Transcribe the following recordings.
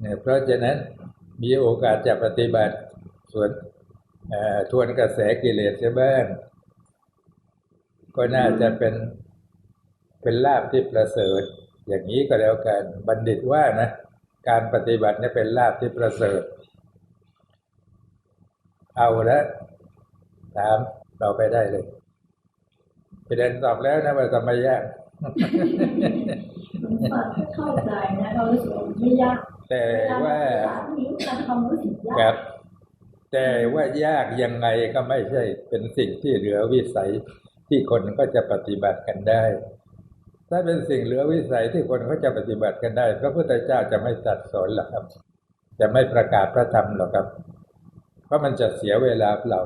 เนี่ยเพราะฉะนั้นมีโอกาสจะปฏิบัติส่วนทวนกระแสกิเลสเสียบ้างก็น่าจะเป็นเป็นลาภที่ประเสริฐ อย่างนี้ก็แล้วกันบัณฑิตว่านะ การปฏิบัติเนี่ยเป็นลาภที่ประเสริฐ เอาละถามเราไปได้เลยประเด็นตอบแล้วนะว่าทำไมยากมันฟังให้เข้าใจนะเรารู้สึกว่ามันไม่ยาก แต่ว่าครับ แต่ว่ายากยังไงก็ไม่ใช่เป็นสิ่งที่เหลือวิสัยที่คนก็จะปฏิบัติกันได้ ถ้าเป็นสิ่งเหลือวิสัยที่คนเขาจะปฏิบัติกันได้ พระพุทธเจ้าจะไม่ตัดสอนหรอกครับ จะไม่ประกาศพระธรรมหรอกครับ เพราะมันจะเสียเวลาเปล่า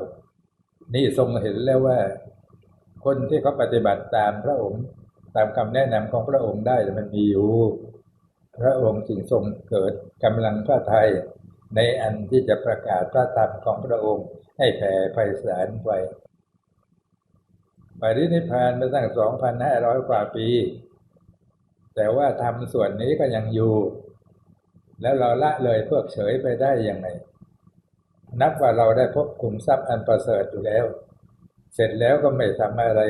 นี่ทรงเห็นแล้วว่า คนที่เขาปฏิบัติตามพระองค์ ตามคำแนะนำของพระองค์ได้มันมีอยู่ พระองค์จึงทรงเกิดกำลังพระทัยในอันที่จะประกาศพระธรรมของพระองค์ให้แผ่ไพศาลไปปรินิพพานมาตั้งสองพันห้าร้อยกว่าปี แต่ว่าทำส่วนนี้ก็ยังอยู่ แล้วเราละเลยเพิกเฉยไปได้ยังไงนับว่าเราได้พบคุมทรัพย์อันประเสริฐอยู่แล้ว เสร็จแล้วก็ไม่ทำอะไร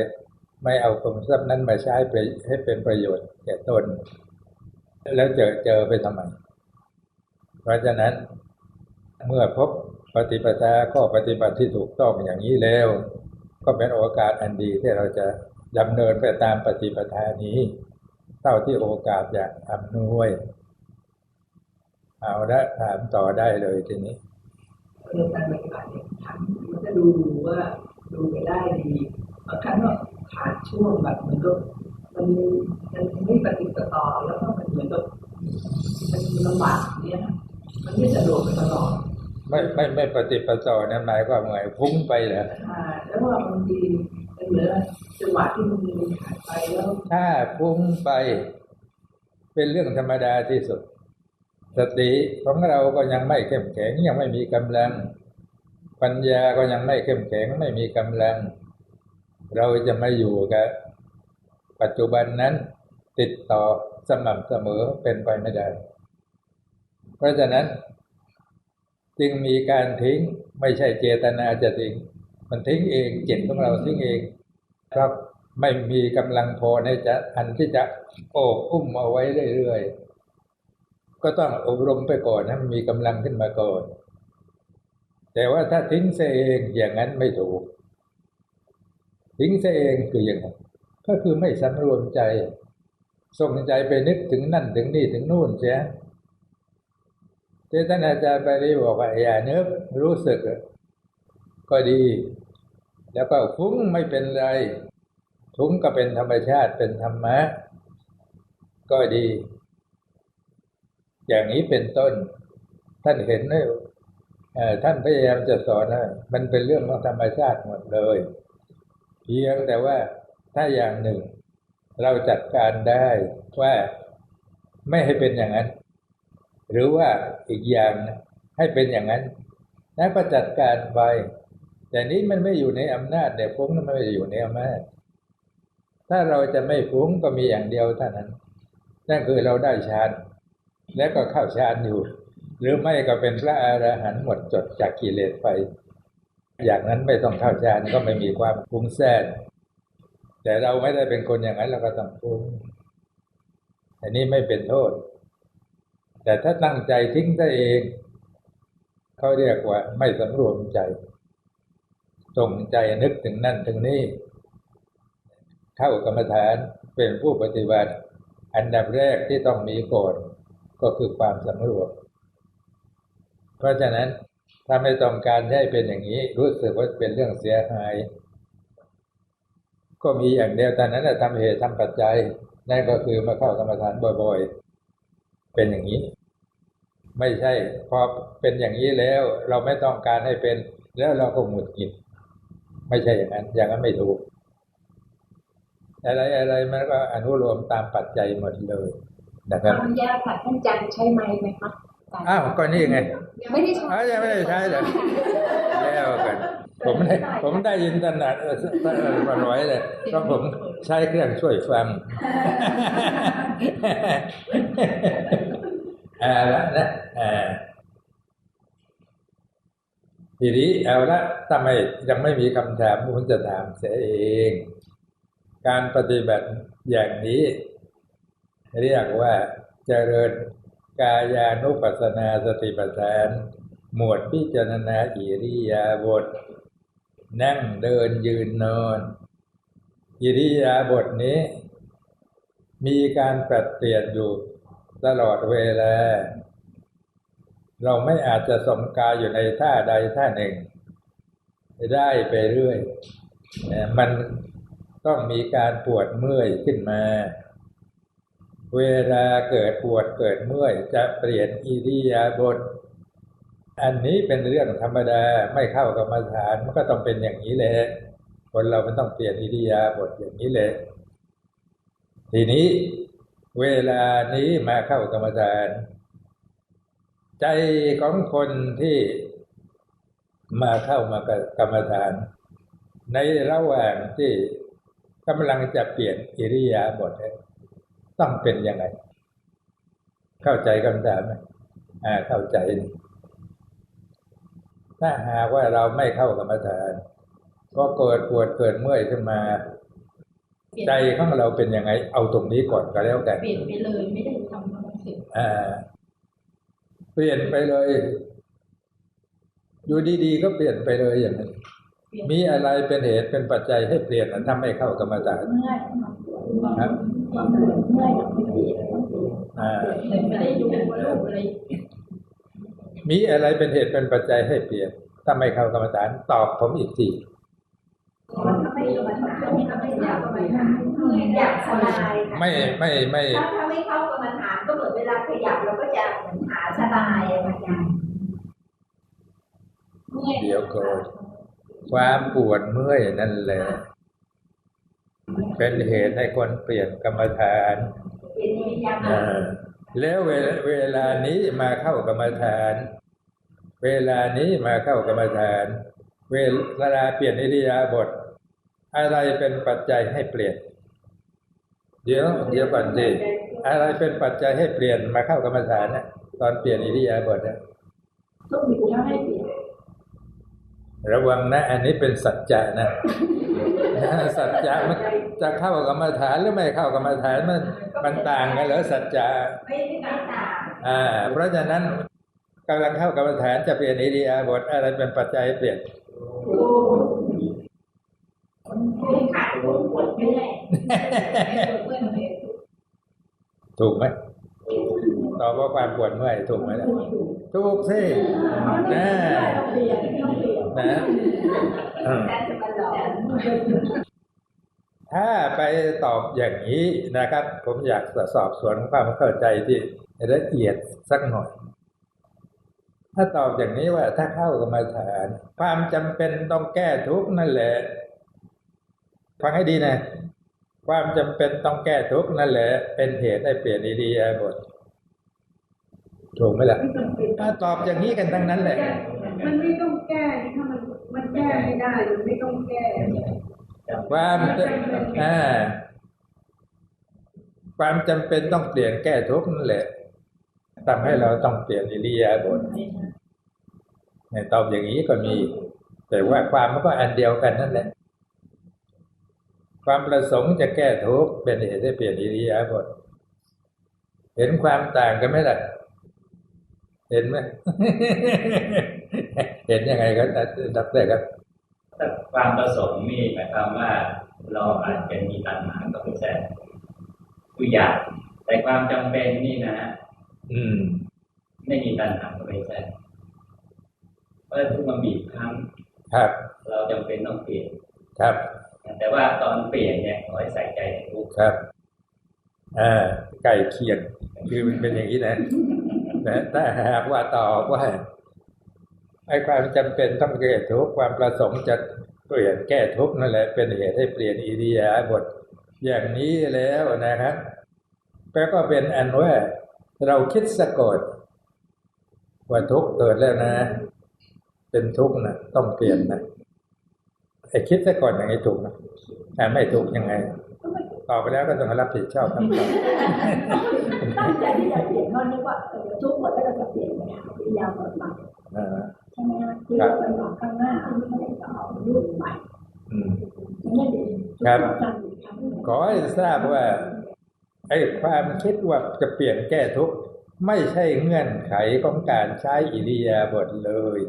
ไม่เอาคุมทรัพย์นั้นมาใช้ไปให้เป็นประโยชน์แก่ตน แล้วเจอเจอไปทำไม เพราะฉะนั้นเมื่อพบปฏิปทาข้อปฏิบัติที่ถูกต้องอย่างนี้แล้ว ก็เป็นโอกาสอันดีที่เราจะดำเนินไปตามปฏิปทานี้ เท่าที่โอกาสจะอำนวย เอาละถามต่อได้เลยทีนี้เรื่องการปฏิบัติเนี่ยทำมันก็ดูว่าดูไปได้ดีบางครั้งก็ขาดช่วงแบบมือนก็ มันมันไม่ปฏิปต่อแล้วก็มันเหมือนกับมันลำบากเนี่ยนะมันไม่สะดวกไปตลอดไม่ไม่ไม่ปฏิปต่อนั้นหมายความว่าไงฟุ้งไปเหรออ่าแล้วว่าบางทีมันเหมือนจังหวะที่มันมีขาดไปแล้วถ้าฟุ้งไป เป็นเรื่องธรรมดาที่สุดสติของเราก็ยังไม่เข้มแข็งยังไม่มีกำลัง ปัญญาก็ยังไม่เข้มแข็งไม่มีกำลัง เราจะมาอยู่กับ ปัจจุบันนั้นติดต่อสม่ำเสมอเป็นไปไม่ได้ เพราะฉะนั้น จึงมีการทิ้งไม่ใช่เจตนาจะทิ้ง มันทิ้งเองจิตของเราทิ้งเอง ครับไม่มีกำลังพอในจะอันที่จะโอบอุ้มเอาไว้เรื่อยๆ ก็ต้องอบรมไปก่อนให้มันมีกำลังขึ้นมาก่อน แต่ว่าถ้าทิ้งเสเองอย่างนั้นไม่ถูก ทิ้งเสเองคืออย่างไร ก็คือไม่สำรวมใจ ส่งใจไปนึกถึงนั่นถึงนี่ถึงนู่นเสียที่ท่านอาจารย์ไปรีบอกว่าอย่านึกรู้สึก ก็ดี แล้วก็ฟุ้งไม่เป็นไรทุ้งก็เป็นธรรมชาติเป็นธรรมะ ก็ดี อย่างนี้เป็นต้น ท่านเห็นไหมเออท่านพยายามจะสอนนะมันเป็นเรื่องของธรรมชาติหมดเลย เพียงแต่ว่า ถ้าอย่างหนึ่ง เราจัดการได้ว่าไม่ให้เป็นอย่างนั้น หรือว่าอีกอย่างนะให้เป็นอย่างนั้นแล้วก็จัดการไป แต่นี้มันไม่อยู่ในอำนาจเดี๋ยวฟุ้งนั้นมันไม่อยู่ในอำนาจถ้าเราจะไม่ฟุ้งก็มีอย่างเดียวเท่านั้น นั่นคือเราได้ฌานแล้วก็เข้าฌานอยู่ หรือไม่ก็เป็นพระอรหันต์หมดจดจากกิเลสไป อย่างนั้นไม่ต้องเข้าฌานก็ไม่มีความฟุ้งแซ่ แต่เราไม่ได้เป็นคนอย่างนั้นเราก็ต้องฟุ้งอันนี้ไม่เป็นโทษ แต่ถ้าตั้งใจทิ้งซะเอง เขาเรียกว่าไม่สำรวมใจส่งใจนึกถึงนั่นถึงนี่เข้ากรรมฐานเป็นผู้ปฏิบัติ อันดับแรกที่ต้องมีก่อนก็คือความสำรวม เพราะฉะนั้นถ้าไม่ต้องการให้เป็นอย่างนี้ รู้สึกว่าเป็นเรื่องเสียหาย ก็มีอย่างเดียวตอนนั้นนะทำเหตุทำปัจจัยนั่นก็คือมาเข้ากรรมฐานบ่อยๆ เป็นอย่างนี้ ไม่ใช่พอเป็นอย่างนี้แล้ว เราไม่ต้องการให้เป็น แล้วเราก็หงุดหงิด ไม่ใช่อย่างนั้น อย่างนั้นไม่ถูก อะไรอะไรมันก็อนุโลมตามปัจจัยหมดเลยนะครับอนุญาตค่ะท่านอาจารย์ใช้ไม้ไหมคะอาจารย์อ้าวก็นี่ไงไม่ได้ใช้อ้าวยังไม่ได้ใช้เหรอแล้วกัน ผมได้ผมได้ยินถนัดเออมาร้อยเลยเพราะผมใช้เครื่องช่วยฟังอ่าละนะอ่าทีนี้เอาละทำไมยังไม่มีคำถามคุณจะถามเสียเอง การปฏิบัติอย่างนี้ เรียกว่าเจริญกายานุปัสสนาสติปัฏฐาน หมวดพิจารณาอิริยาบถ นั่งเดินยืนนอนอิริยาบถนี้ มีการปรับเปลี่ยนอยู่ตลอดเวลา เราไม่อาจจะสมกายอยู่ในท่าใดท่าหนึ่ง ได้ไปเรื่อย มันต้องมีการปวดเมื่อยขึ้นมา เวลาเกิดปวดเกิดเมื่อยจะเปลี่ยนอิริยาบถ อันนี้เป็นเรื่องธรรมดาไม่เข้ากรรมฐานมันก็ต้องเป็นอย่างนี้แหละคนเรามันต้องเปลี่ยนอิริยาบถอย่างนี้แหละทีนี้เวลานี้มาเข้ากรรมฐาน ใจของคนที่มาเข้ามากรรมฐาน ในระหว่างที่กำลังจะเปลี่ยนอิริยาบถต้องเป็นยังไง เข้าใจคำถามไหมอ่าเข้าใจ ถ้าหากว่าเราไม่เข้ากรรมฐาน ก็เกิดปวดเกิดเมื่อยขึ้นมา ใจของเราเป็นยังไง เอาตรงนี้ก่อนก็แล้วกันเปลี่ยนไปเลยไม่ได้ทำความเสร็จอ่า เปลี่ยนไปเลย อยู่ดีๆก็เปลี่ยนไปเลยอย่างนั้นมีอะไรเป็นเหตุเป็นปัจจัยให้เปลี่ยนนะถ้าไม่เข้ากรรมฐานเมื่อยความความปวดเมื่อยกับไม่ดีอ่าแต่ไม่ได้ดูว่าโรคอะไร มีอะไรเป็นเหตุเป็นปัจจัยให้เปลี่ยน ถ้าไม่เข้ากรรมฐานตอบผมอีกทีมันทำให้เราทำให้ทำให้อยากไปหาอยากสบายไม่ไม่ไม่ถ้าไม่เข้ากรรมฐานก็เหมือนเวลาขยับเราก็จะเหมือนหาสบายอะค่ะอาจารย์เมื่อยเดี๋ยวก่อนความปวดเมื่อยนั่นแหละ เป็นเหตุให้คนเปลี่ยนกรรมฐาน เป็นนิมิตยาอ่าแล้วเวลาเวลานี้มาเข้ากรรมฐาน เวลานี้มาเข้ากรรมฐาน เวลาเปลี่ยนอิริยาบถอะไรเป็นปัจจัยให้เปลี่ยน เดี๋ยว เดี๋ยวก่อนสิอะไรเป็นปัจจัยให้เปลี่ยนมาเข้ากรรมฐานนะตอนเปลี่ยนอิริยาบถนะต้องมีถ้าให้เปลี่ยนระวังนะ อันนี้เป็นสัจจะนะ สัจจะมันจะเข้ากรรมฐานหรือไม่เข้ากรรมฐานมันมันต่างกันเหรอสัจจะไม่ได้ต่างอ่าเพราะฉะนั้นกำลังเข้ากรรมฐานจะเปลี่ยนอิริยาบถอะไรเป็นปัจจัยให้เปลี่ยนไม่ขาดปวดปวดเมื่อยเมื่อยมันเลยถูกไหมตอบว่าความปวดเมื่อยถูกไหมล่ะถูกสินะต้องเปลี่ยนต้องเปลี่ยนนะ ถ้าไปตอบอย่างนี้นะครับ ผมอยากสอบสวนความเข้าใจที่ละเอียดสักหน่อย ถ้าตอบอย่างนี้ว่าถ้าเข้ากรรมฐาน ความจำเป็นต้องแก้ทุกข์นั่นแหละฟังให้ดีนะ ความจำเป็นต้องแก้ทุกข์นั่นแหละ เป็นเหตุให้เปลี่ยนอิริยาบถถูกไหมล่ะถ้าตอบอย่างนี้กันทั้งนั้นแหละ มันไม่ต้องแก้ถ้ามันมันแก้ไม่ได้มันไม่ต้องแก้ความจะอ่าความจำเป็นต้องเปลี่ยนแก้ทุกนั่นแหละทำให้เราต้องเปลี่ยนอิริยาบถเนี่ยตอบอย่างนี้ก็มี แต่ว่าความมันก็อันเดียวกันนั่นแหละ ความประสงค์จะแก้ทุกเป็นเหตุให้เปลี่ยนอิริยาบถเห็นความต่างกันไหมล่ะ เห็นไหม เห็นยังไงครับดับได้ครับถ้าความประสงค์นี่หมายความว่าเราอาจจะมีตัณหาก็ไม่ใช่คืออยากแต่ความจำเป็นนี่นะอืม ไม่มีตัณหาก็ไม่ใช่เพราะทุกมันบีบคั้นครับ เราจำเป็นต้องเปลี่ยนครับ แต่ว่าตอนเปลี่ยนเนี่ยขอให้ใส่ใจในทุกข์ครับอ่าใกล้เคียงคือมันเป็นอย่างนี้นะนะถ้าหากว่าตอบว่า ไอ้ความจำเป็นต้องแก้ทุกความประสงค์จะเปลี่ยนแก้ทุกนั่นแหละ เป็นเหตุให้เปลี่ยนอิริยาบถอย่างนี้แล้วนะครับแปลก็เป็นอันว่าเราคิดสะกดว่าทุกเกิดแล้วนะ เป็นทุกนะต้องเปลี่ยนนะไอ้คิดซะก่อนอย่างไงถูกนะแต่ไม่ถูกยังไงต่อไปแล้วก็ต้องรับผิดชอบครับตั้งใจที่จะเปลี่ยนเขานึกว่าเออทุกข์หมดแล้วเราจะเปลี่ยนไปหาวิทยาบทใหม่อ่า ใช่ไหมคะคือเราหวังข้างหน้าไม่จะเอารูปใหม่อืมไม่ได้ครับการอีกครั้งหนึ่งขอให้ทราบว่าไอ้ความคิดว่าจะเปลี่ยนแก้ทุกข์ไม่ใช่เงื่อนไขของการใช้อิริยาบถเลย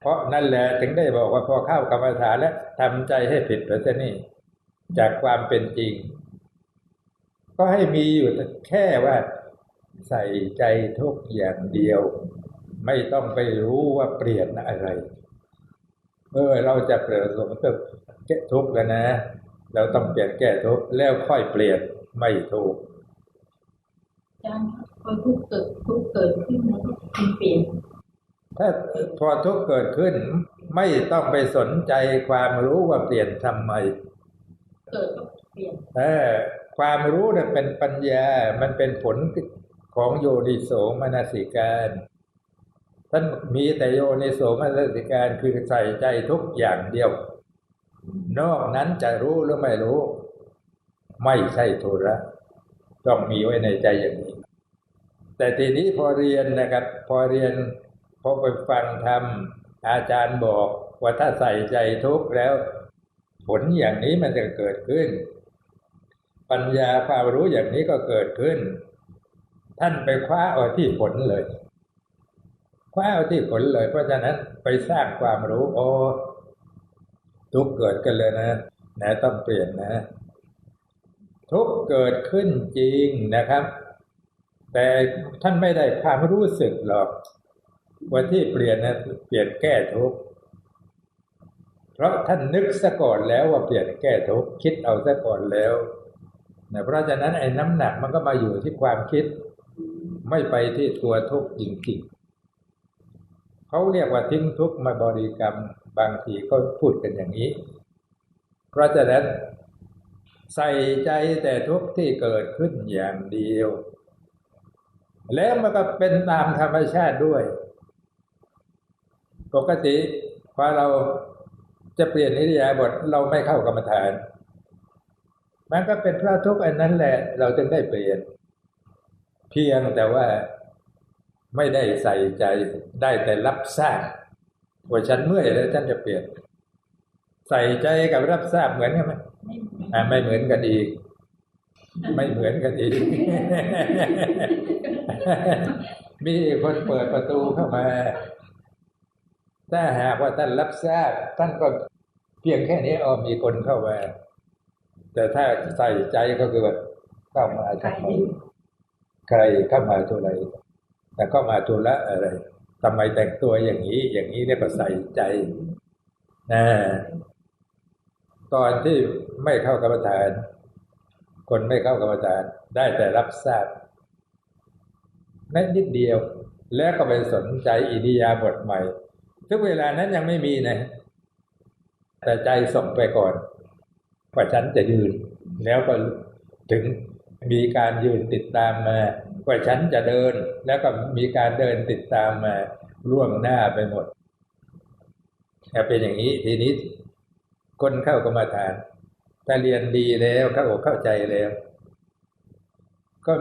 เพราะนั่นแหละถึงได้บอกว่าพอเข้ากรรมฐานแล้วทำใจให้ผิดไปซะนี่ จากความเป็นจริง ก็ให้มีอยู่แค่ว่า ใส่ใจทุกอย่างเดียว ไม่ต้องไปรู้ว่าเปลี่ยนอะไรเออเราจะเปลี่ยนสมกับแก้ทุกข์แล้วนะ เราต้องเปลี่ยนแก้ทุกข์แล้วค่อยเปลี่ยนไม่ถูกอาจารย์พอทุกข์เกิดทุกข์เกิดขึ้นแล้วก็เปลี่ยนถ้าพอทุกข์เกิดขึ้น ไม่ต้องไปสนใจความรู้ว่าเปลี่ยนทำไมเกิดก็เปลี่ยนเออความรู้เนี่ยเป็นปัญญา มันเป็นผลของโยนิโสมนสิการ ท่านมีแต่โยนิโสมนสิการคือใส่ใจทุกอย่างเดียว นอกนั้นจะรู้หรือไม่รู้ ไม่ใช่ธุระต้องมีไว้ในใจอย่างนี้ แต่ทีนี้พอเรียนนะครับ พอเรียนพอไปฟังธรรมอาจารย์บอกว่าถ้าใส่ใจทุกแล้ว ผลอย่างนี้มันจะเกิดขึ้น ปัญญาความรู้อย่างนี้ก็เกิดขึ้น ท่านไปคว้าเอาที่ผลเลย คว้าที่ผลเลย เพราะฉะนั้นไปสร้างความรู้ โอ้ทุกเกิดกันเลยนะนะต้องเปลี่ยนนะ ทุกเกิดขึ้นจริงนะครับ แต่ท่านไม่ได้ความรู้สึกหรอกว่าที่เปลี่ยนนะเปลี่ยนแก้ทุกเพราะท่านนึกซะก่อนแล้วว่าเปลี่ยนแก้ทุกคิดเอาซะก่อนแล้วนะเพราะฉะนั้นไอ้น้ำหนักมันก็มาอยู่ที่ความคิด ไม่ไปที่ตัวทุกข์จริงๆ เขาเรียกว่าทิ้งทุกข์มาบริกรรมบางทีก็พูดกันอย่างนี้ เพราะฉะนั้นใส่ใจแต่ทุกข์ที่เกิดขึ้นอย่างเดียว แล้วมันก็เป็นตามธรรมชาติด้วย ปกติพอเราจะเปลี่ยนนิริยาบทเราไม่เข้ากรรมฐาน มันก็เป็นเพราะทุกข์อันนั้นแหละ เราจึงได้เปลี่ยน เพียงแต่ว่า ไม่ได้ใส่ใจได้แต่รับทราบว่าฉันเมื่อยแล้วฉันจะเปลี่ยน ใส่ใจกับรับทราบเหมือนกันไหมไม่เหมือนอ่าไม่เหมือนกันอีก ไม่เหมือนกันอีก มีคนเปิดประตูเข้ามา ถ้าหากว่าท่านรับทราบท่านก็เพียงแค่นี้อ๋อมีคนเข้ามา แต่ถ้าใส่ใจก็คือว่าเข้ามาทำไมใครเข้ามาตัวอะไร แต่เข้ามาตัวละอะไรทำไมแต่งตัวอย่างนี้ อย่างนี้เรียกว่าใส่ใจนะตอนที่ไม่เข้ากรรมฐาน คนไม่เข้ากรรมฐานได้แต่รับทราบนั่นนิดเดียว แล้วก็ไปสนใจอิริยาบถใหม่ ทุกเวลานั้นยังไม่มีนะ แต่ใจส่งไปก่อนว่าฉันจะยืน แล้วก็ถึงมีการยืนติดตามมา ว่าฉันจะเดิน แล้วก็มีการเดินติดตามมาล่วงหน้าไปหมดถ้าเป็นอย่างนี้ทีนี้คนเข้ากรรมฐานถ้าเรียนดีแล้วเข้าอกเข้าใจแล้ว ก็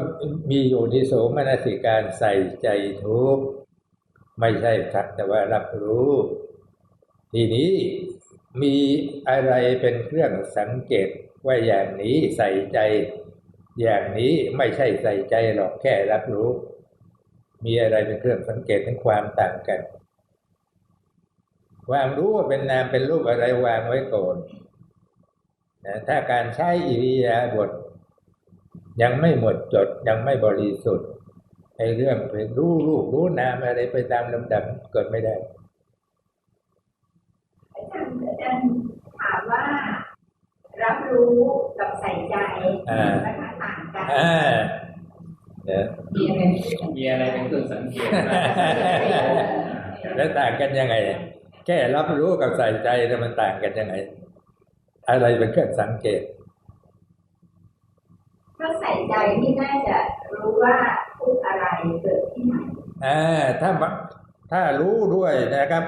มีอยู่ที่โสมนสิการใส่ใจทุกไม่ใช่สักแต่ว่ารับรู้ ทีนี้มีอะไรเป็นเครื่องสังเกตว่าอย่างนี้ใส่ใจ อย่างนี้ไม่ใช่ใส่ใจหรอกแค่รับรู้ มีอะไรเป็นเครื่องสังเกตถึงความต่างกัน ความรู้ว่าเป็นนามเป็นรูปอะไรวางไว้ก่อนนะถ้าการใช้อิริยาบถยังไม่หมดจดยังไม่บริสุทธิ์ไอ้เรื่องไปรู้รูปรู้นามอะไรไปตามลำดับเกิดไม่ได้อาจารย์อาจารย์ถามว่า รับรู้กับใส่ใจอ่านะคะต่างกัน อ่าเนี่ยมีอะไรมีอะไรเป็นเครื่องสังเกตบ้างแล้วต่างกันยังไง แค่รับรู้กับใส่ใจเนี่ยมันต่างกันยังไง อะไรเป็นเครื่องสังเกตถ้าใส่ใจนี่น่าจะรู้ว่าพูดอะไรเกิดที่ไหนอ่าถ้าถ้ารู้ด้วยนะครับ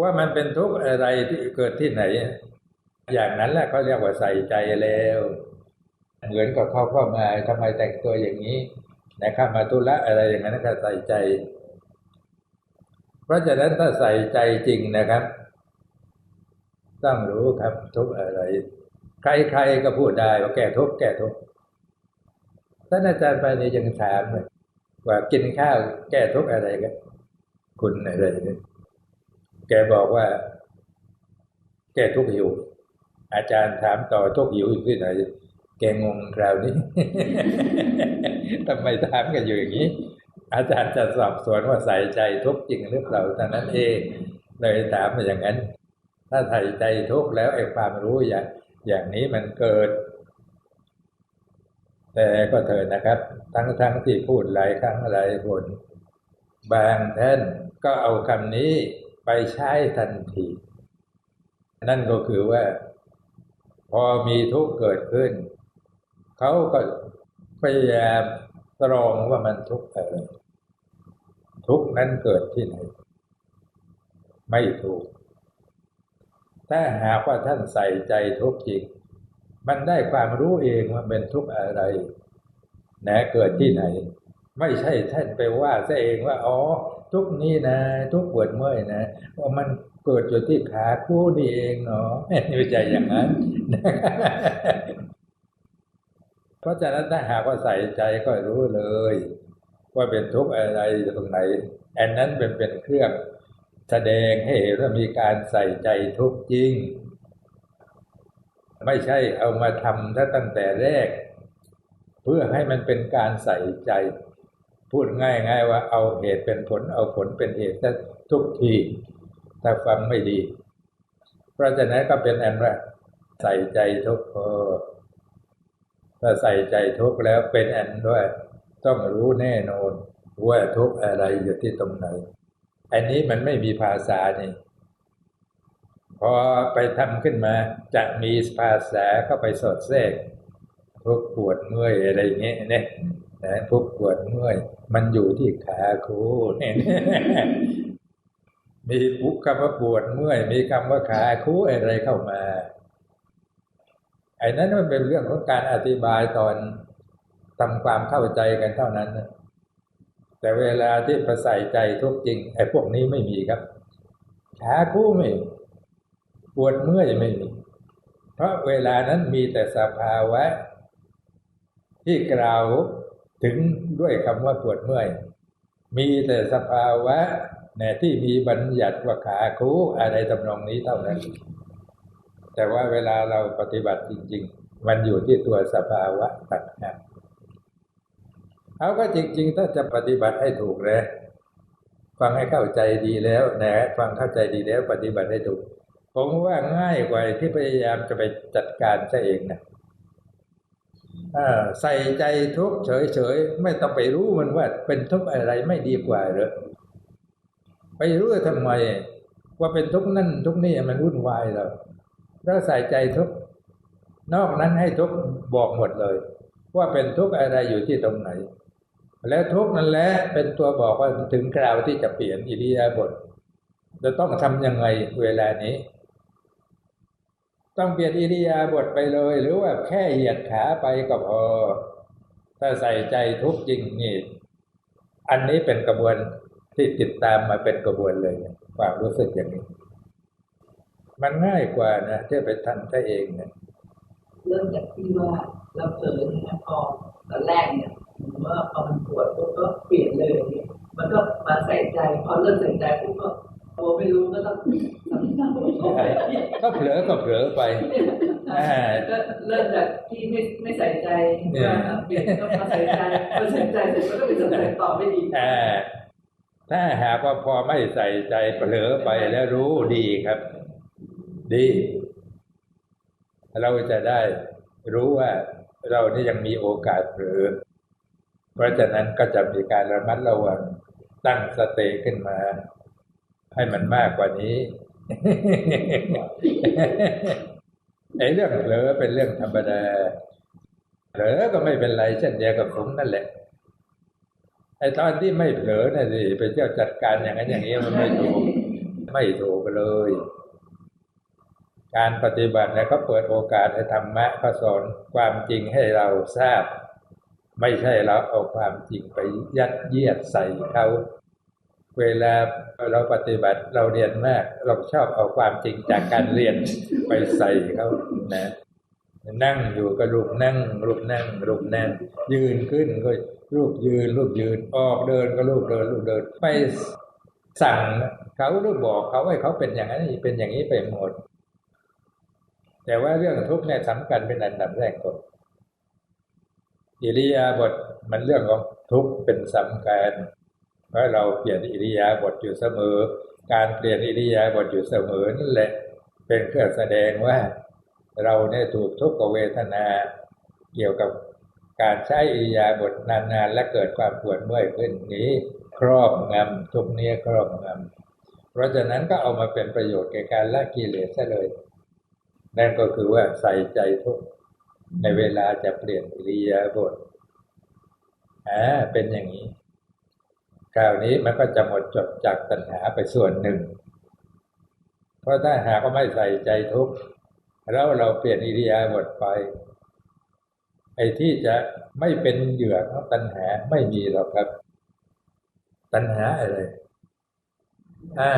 ว่ามันเป็นทุกข์อะไรที่เกิดที่ไหน อย่างนั้นแหละเขาเรียกว่าใส่ใจแล้ว เหมือนกับเขาเข้ามาทำไมแต่งตัวอย่างนี้นะครับมาตุละอะไรอย่างนั้นก็ใส่ใจ เพราะฉะนั้นถ้าใส่ใจจริงนะครับ ต้องรู้ครับทุกอะไร ใครๆก็พูดได้ว่าแก้ทุกแก้ทุกท่านอาจารย์ไปนี่ยังถามเลยว่ากินข้าวแก้ทุกอะไรกันคุณอะไรเนี่ยแกบอกว่า แก้ทุกหิว อาจารย์ถามต่อทุกหิวอยู่ที่ไหน แกงงคราวนี้ทำไมถามกันอยู่อย่างนี้ อาจารย์จะสอบสวนว่าใส่ใจทุกจริงหรือเปล่าแต่นั้นเองเลยถามมาอย่างนั้น ถ้าใส่ใจทุกแล้วไอ้ความรู้อย่างอย่างนี้มันเกิด แต่ก็เถิดนะครับ ทั้งทั้งที่พูดหลายครั้งหลายคนบางท่านก็เอาคำนี้ไปใช้ทันที นั่นก็คือว่า พอมีทุกข์เกิดขึ้น เขาก็พยายามตรองว่ามันทุกข์อะไรทุกข์นั้นเกิดที่ไหน ไม่ถูก ถ้าหากว่าท่านใส่ใจทุกข์จริง มันได้ความรู้เองว่าเป็นทุกข์อะไรนะเกิดที่ไหน ไม่ใช่ท่านไปว่าซะเองว่าอ๋อ ทุกข์นี้นะ ทุกข์ปวดเมื่อยนะว่ามันเกิดอยู่ที่ขาคู่นี่เองเนาะไม่ใช่อย่างนั้น ราะฉะนั้นถ้าหากว่าใส่ใจก็รู้เลย ว่าเป็นทุกข์อะไรตรงไหนอันนั้นเป็นเป็นเครื่องแสดงให้เห็นว่ามีการใส่ใจทุกข์จริง ไม่ใช่เอามาทำตั้งแต่แรก เพื่อให้มันเป็นการใส่ใจ พูดง่ายๆว่าเอาเหตุเป็นผลเอาผลเป็นเหตุทุกทีถ้าฟังไม่ดี เพราะฉะนั้นก็เป็นอันว่าใส่ใจทุกข์พอ ถ้าใส่ใจทุกข์แล้วเป็นอันด้วย ต้องรู้แน่นอนว่าทุกข์อะไรอยู่ที่ตรงไหน อันนี้มันไม่มีภาษานี่ พอไปทำขึ้นมาจะมีภาษาเข้าไปสอดแทรกทุกปวดเมื่อยอะไรเงี้ยเนี่ยนะทุกปวดเมื่อย มันอยู่ที่ขาคูเนี่ยมีปุ๊คำว่าปวดเมื่อย มีคำว่าขาคูอะไรเข้ามา ไอ้นั้นมันเป็นเรื่องของการอธิบายตอนทำความเข้าใจกันเท่านั้นนะแต่เวลาที่ประใส่ใจทุกจริงไอ้พวกนี้ไม่มีครับขาคู่ไม่ปวดเมื่อยไม่มีเพราะเวลานั้นมีแต่สภาวะ ที่กล่าวถึงด้วยคำว่าปวดเมื่อย มีแต่สภาวะเนี่ยที่มีบัญญัติว่าขาคู่อะไรตำนองนี้เท่านั้น แต่ว่าเวลาเราปฏิบัติจริง ๆ มันอยู่ที่ตัวสภาวะต่างหากเขาก็จริง ๆ ถ้าจะปฏิบัติให้ถูกเลยฟังให้เข้าใจดีแล้วนะฟังเข้าใจดีแล้วปฏิบัติให้ถูก ผมว่าง่ายกว่าที่พยายามจะไปจัดการซะเองนะใส่ใจทุกเฉยๆ ไม่ต้องไปรู้มันว่า เป็นทุกอะไรไม่ดีกว่าหรือไปรู้ทำไม ว่าเป็นทุกนั่นทุกนี่มันวุ่นวายเรา เราใส่ใจทุก นอกนั้นให้ทุกบอกหมดเลย ว่าเป็นทุกอะไรอยู่ที่ตรงไหน แล้วทุกนั่นแหละเป็นตัวบอกว่าถึงคราวที่จะเปลี่ยนอิริยาบถจะต้องทำยังไงเวลานี้ ต้องเปลี่ยนอิริยาบถไปเลย หรือว่าแค่เหยียดขาไปก็พอถ้าใส่ใจทุกจริงนี่อันนี้เป็นกระบวนที่ติดตามมาเป็นกระบวนเลย ความรู้สึกอย่างนี้ มันง่ายกว่านะที่ไปทำซะเองเนี่ยเริ่มจากที่ว่าเราเผลอเนี่ยพอตอนแรกเนี่ยผมว่าพอมันปวดปุ๊บก็เปลี่ยนเลยเนี่ยมันก็มาใส่ใจพอเริ่มใส่ใจปุ๊บก็โอ้ไม่รู้ก็ต้องทำก็เผลอก็เผลอไปอ่าก็เริ่มจากที่ไม่ไม่ใส่ใจว่าเปลี่ยนก็มาใส่ใจพอใส่ใจเสร็จก็ต้องไปใส่ใจต่อไม่ดีอ่าถ้าหากว่าพอไม่ใส่ใจเผลอไปแล้วรู้ดีครับ ดี เราจะได้รู้ว่าเรานี่ยังมีโอกาสเผลอเพราะฉะนั้นก็จะมีการระมัดระวังตั้งสติขึ้นมา ให้มันมากกว่านี้ไอ้เรื่องเผลอเป็นเรื่องธรรมดาเผลอก็ไม่เป็นไรเช่นเดียวกับผมนั่นแหละไอ้ตอนที่ไม่เผลอน่ะสิไปเที่ยวจัดการอย่างนั้นอย่างนี้มันไม่ถูก ไม่ถูกเลย การปฏิบัติแล้วก็เปิดโอกาสให้ธรรมะเขาสอนความจริงให้เราทราบ ไม่ใช่เราเอาความจริงไปยัดเยียดใส่เขาเวลาเราปฏิบัติเราเรียนมาก เราชอบเอาความจริงจากการเรียนไปใส่เขานะ นั่งอยู่ก็รูปนั่ง รูปนั่ง รูปนั่ง ยืนขึ้นก็รูปยืน รูปยืนออกเดินก็รูปเดิน รูปเดินไปสั่งเขาหรือบอกเขาให้เขาเป็นอย่างนั้นเป็นอย่างนี้ไปหมด แต่ว่าเรื่องทุกข์เนี่ยสำคัญเป็นอันดับแรกก่อนอิริยาบถมันเรื่องของทุกข์เป็นสำคัญเพราะเราเปลี่ยนอิริยาบถอยู่เสมอ การเปลี่ยนอิริยาบถอยู่เสมอนั่นแหละ เป็นเครื่องแสดงว่า เราเนี่ยถูกทุกขเวทนา เกี่ยวกับการใช้อิริยาบถนานๆ และเกิดความปวดเมื่อยขึ้นนี้ ครอบงำทุกเนี้ยครอบงำเพราะฉะนั้นก็เอามาเป็นประโยชน์แก่การละกิเลสซะเลย นั่นก็คือว่าใส่ใจทุกในเวลาจะเปลี่ยนอิริยาบถอ่าเป็นอย่างนี้ คราวนี้มันก็จะหมดจดจากตัณหาไปส่วนหนึ่ง เพราะถ้าหากว่าไม่ใส่ใจทุกแล้วเราเปลี่ยนอิริยาบถไป ไอ้ที่จะไม่เป็นเหยื่อของตัณหาไม่มีหรอกครับ ตัณหาอะไรอ่า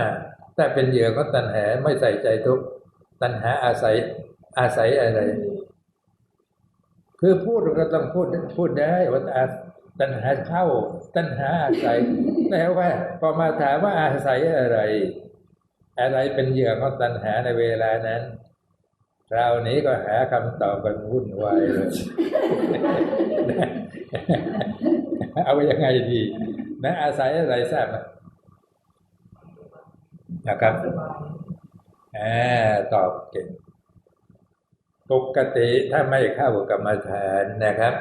ถ้าเป็นเหยื่อของตัณหาไม่ใส่ใจทุกข์ ตัณหาอาศัยอาศัยอะไร คือพูดก็ต้องพูดพูดได้ว่าตัณหาเข้า ตัณหาอาศัยแต่ว่าพอมาถามว่าอาศัยอะไร อะไรเป็นเหยื่อของตัณหาในเวลานั้นคราวนี้ก็หาคำตอบกันวุ่นวายเลย เอายังไงดีนะอาศัยอะไรทราบไหมนะครับ สบายอ่าตอบเก่งปกติถ้าไม่เข้ากรรมฐานนะครับ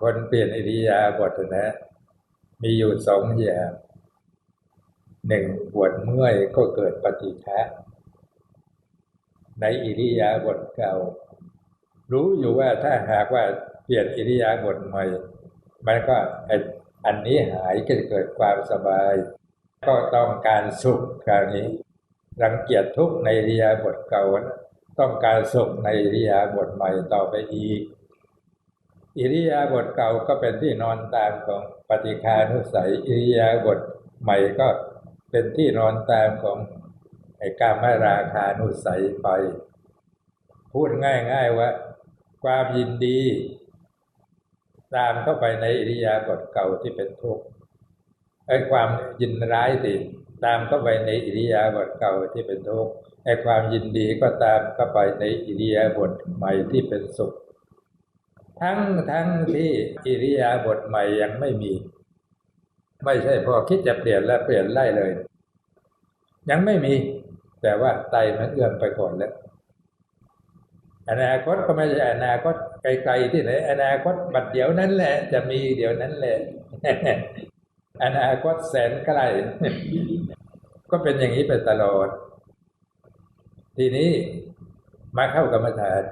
คนเปลี่ยนอิริยาบถนะ มีอยู่สองอย่างหนึ่งปวดเมื่อยก็เกิดปฏิฆะในอิริยาบถเก่า รู้อยู่ว่าถ้าหากว่าเปลี่ยนอิริยาบถใหม่ มันก็อันนี้หายก็เกิดความสบาย ก็ต้องการสุขคราวนี้ รังเกียจทุกในอริยาบถเก่านะต้องการสุขในอริยาบถใหม่ต่อไปอีกอิริยาบถเก่าก็เป็นที่นอนตามของปฏิคานุสัย อิริยาบถใหม่ก็เป็นที่นอนตามของไอ้กามราคานุสัยไป พูดง่ายๆว่า ความยินดี ตามเข้าไปในอิริยาบถเก่าที่เป็นทุกข์ไอ้ความยินร้ายสิ ตามเข้าไปในอิริยาบถเก่าที่เป็นทุกข์ไอ้ความยินดีก็ตามเข้าไปในอิริยาบถใหม่ที่เป็นสุข ทั้งทั้งที่อิริยาบถใหม่ยังไม่มี ไม่ใช่พอคิดจะเปลี่ยนแล้วเปลี่ยนไล่เลย ยังไม่มี แต่ว่าไตมันเอื้อมไปก่อนแล้วอนาคตก็ไม่ใช่อนาคตไกลๆที่ไหนอนาคตบัดเดี๋ยวนั้นแหละ จะมีเดี๋ยวนั้นแหละ อนาคตแสนไกล ก็เป็นอย่างนี้ไปตลอด ทีนี้มาเข้ากรรมฐาน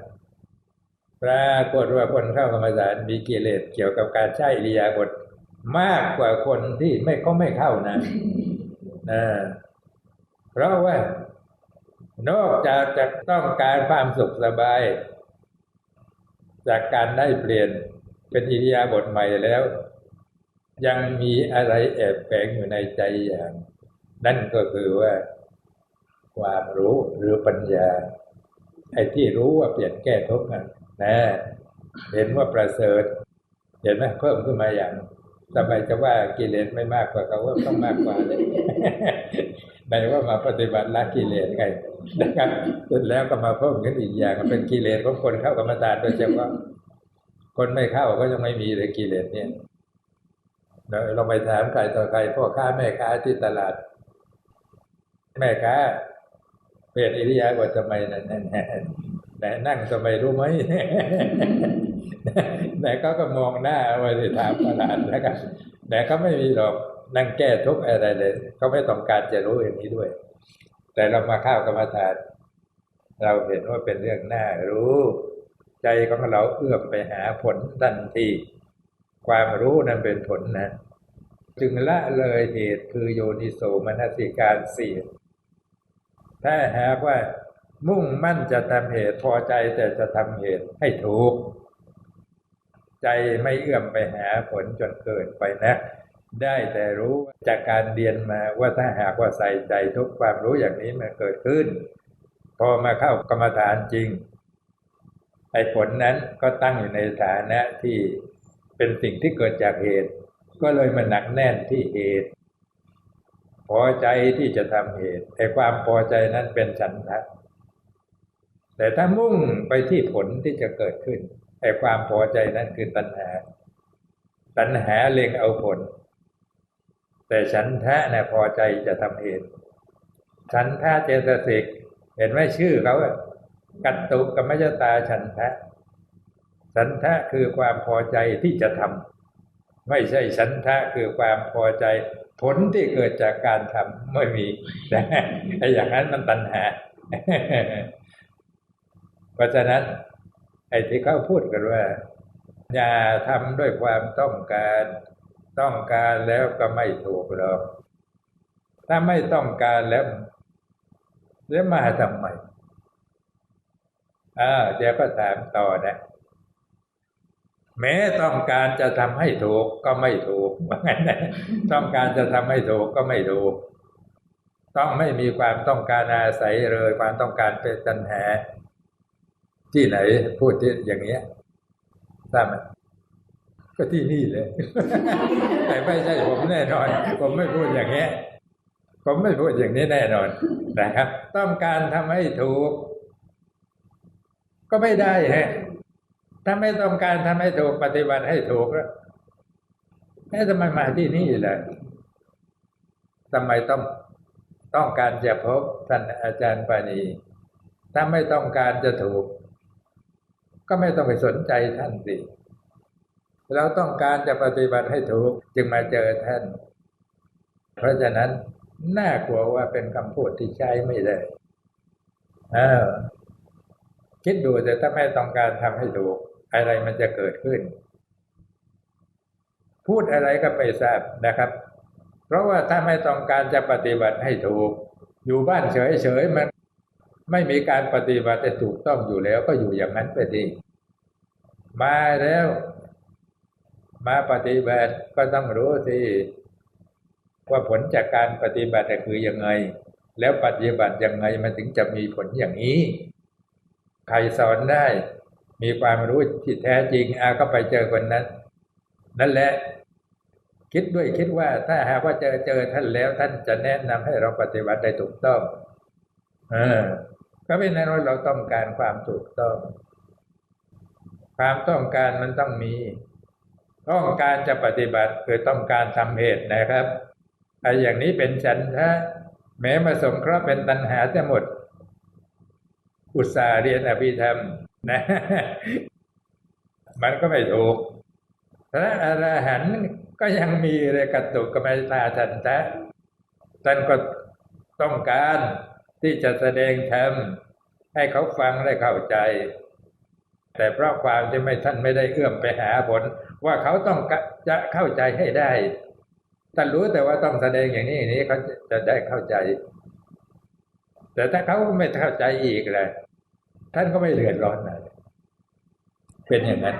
ปรากฏว่าคนเข้ากรรมฐานมีกิเลสเกี่ยวกับการใช้อิริยาบถมากกว่าคนที่ไม่เขาไม่เข้านะนะเพราะว่านอกจากจะต้องการความสุขสบาย จากการได้เปลี่ยนเป็นอิริยาบถใหม่แล้ว ยังมีอะไรแอบแฝงอยู่ในใจอย่าง นั่นก็คือว่า ความรู้หรือปัญญา ไอ้ที่รู้ว่าเปลี่ยนแก้ทุกข์นะนะเห็นว่าประเสริฐ เห็นไหมเพิ่มขึ้นมาอย่างทำไมจะว่ากิเลสไม่มากกว่าเขาว่าต้องมากกว่าเลยในว่ามาปฏิบัติละกิเลสไงนะครับเสร็จแล้วก็มาเพิ่มขึ้นอีกอย่างเป็นกิเลสของคนเข้ากรรมฐานโดยเฉพาะคนไม่เข้าก็ยังไม่มีเลยกิเลสเนี่ย เราไปถามใครต่อใครพ่อค้าแม่ค้าที่ตลาด แม่ค้าเปลี่ยนอิริยาบถทำไมนั่นนั่นแต่นั่งทำไมรู้ไหมแต่ก็ก็มองหน้าไว้ถามตลาดแล้วกันแต่เขาไม่มีหรอกนั่งแก้ทุกอะไรเลยเขาไม่ต้องการจะรู้อย่างนี้ด้วย แต่เรามาเข้ากรรมฐาน เราเห็นว่าเป็นเรื่องน่ารู้ ใจของเราเอื้อมไปหาผลทันที ความรู้นั้นเป็นผลนะ จึงละเลยเหตุคือโยนิโสมนสิการสี่ถ้าหากว่ามุ่งมั่นจะทำเหตุพอใจแต่จะทำเหตุให้ถูก ใจไม่เอื้อมไปหาผลจนเกินไปนะ ได้แต่รู้จากการเรียนมาว่าถ้าหากว่าใส่ใจทุกความรู้อย่างนี้มันเกิดขึ้น พอมาเข้ากรรมฐานจริงไอ้ผลนั้นก็ตั้งอยู่ในฐานะที่ เป็นสิ่งที่เกิดจากเหตุ ก็เลยมันหนักแน่นที่เหตุ พอใจที่จะทำเหตุไอ้ความพอใจนั้นเป็นฉันทะแต่ถ้ามุ่งไปที่ผลที่จะเกิดขึ้นไอ้ความพอใจนั้นคือตัณหา ตัณหาเล็งเอาผล แต่ฉันทะเนี่ยพอใจจะทำเหตุ ฉันทะเจตสิกเห็นไหมชื่อเขาอะกัตตุกรรมยตาฉันทะ ฉันทะคือความพอใจที่จะทำไม่ใช่ฉันทะคือความพอใจ ผลที่เกิดจากการทำไม่มีนะไออย่างนั้นมันตัณหา เพราะฉะนั้น ไอ้ที่เขาพูดกันว่า อย่าทำด้วยความต้องการต้องการแล้วก็ไม่ถูกหรอกถ้าไม่ต้องการแล้วแล้วมาทำไมอ่าเดี๋ยวก็ถามต่อนะ แม้ต้องการจะทำให้ถูกก็ไม่ถูกว่างั้นนะต้องการจะทำให้ถูกก็ไม่ถูก ต้องไม่มีความต้องการอาศัยเลยความต้องการเป็นตัณหา ที่ไหนพูดที่อย่างเงี้ยทราบไหมก็ที่นี่เลย แต่ไม่ใช่ผมแน่นอน ผมไม่พูดอย่างเงี้ย ผมไม่พูดอย่างนี้แน่นอนนะครับ ต้องการทำให้ถูก ก็ไม่ได้ฮะ ถ้าไม่ต้องการทำให้ถูกปฏิบัติให้ถูกแล้วแม่ทำไมมาที่นี่ล่ะทำไมต้องต้องการจะพบท่านอาจารย์ปานีถ้าไม่ต้องการจะถูก ก็ไม่ต้องไปสนใจท่านสิเราต้องการจะปฏิบัติให้ถูกจึงมาเจอท่าน เพราะฉะนั้นน่ากลัวว่าเป็นคำพูดที่ใช้ไม่ได้เออคิดดูแต่ถ้าไม่ต้องการทำให้ถูก อะไรมันจะเกิดขึ้น พูดอะไรก็ไม่ทราบนะครับ เพราะว่าถ้าไม่ต้องการจะปฏิบัติให้ถูก อยู่บ้านเฉยๆมันไม่มีการปฏิบัติให้ถูกต้องอยู่แล้วก็อยู่อย่างนั้นไปดี มาแล้ว มาปฏิบัติก็ต้องรู้สิว่าผลจากการปฏิบัติคือยังไง แล้วปฏิบัติยังไงมันถึงจะมีผลอย่างนี้ ใครสอนได้ มีความรู้ที่แท้จริงอาก็ไปเจอคนนั้น นั่นแหละคิดด้วยคิดว่าถ้าหากว่าเจอเจอท่านแล้ว ท่านจะแนะนำให้เราปฏิบัติได้ถูกต้องเออก็เป็นนั้นว่าเราต้องการความถูกต้อง ความต้องการมันต้องมี ต้องการจะปฏิบัติคือต้องการทำเหตุนะครับไอ้อย่างนี้เป็นฉันทะแม้มาสงเคราะห์เป็นตัณหาจะหมด อุตส่าห์เรียนอภิธรรมนะ มันก็ไม่ถูกพระอรหันต์ก็ยังมีเรกตุกมัตาฉันทะท่านก็ต้องการที่จะแสดงธรรมให้เขาฟังและเข้าใจ แต่เพราะความที่ไม่ท่านไม่ได้เอื้อมไปหาผล ว่าเขาต้องจะเข้าใจให้ได้ท่านรู้แต่ว่าต้องแสดงอย่างนี้อย่างนี้เขาจะได้เข้าใจ แต่ถ้าเขาไม่เข้าใจอีกเลยท่านก็ไม่เดือดร้อนอะไรเป็นอย่างนั้น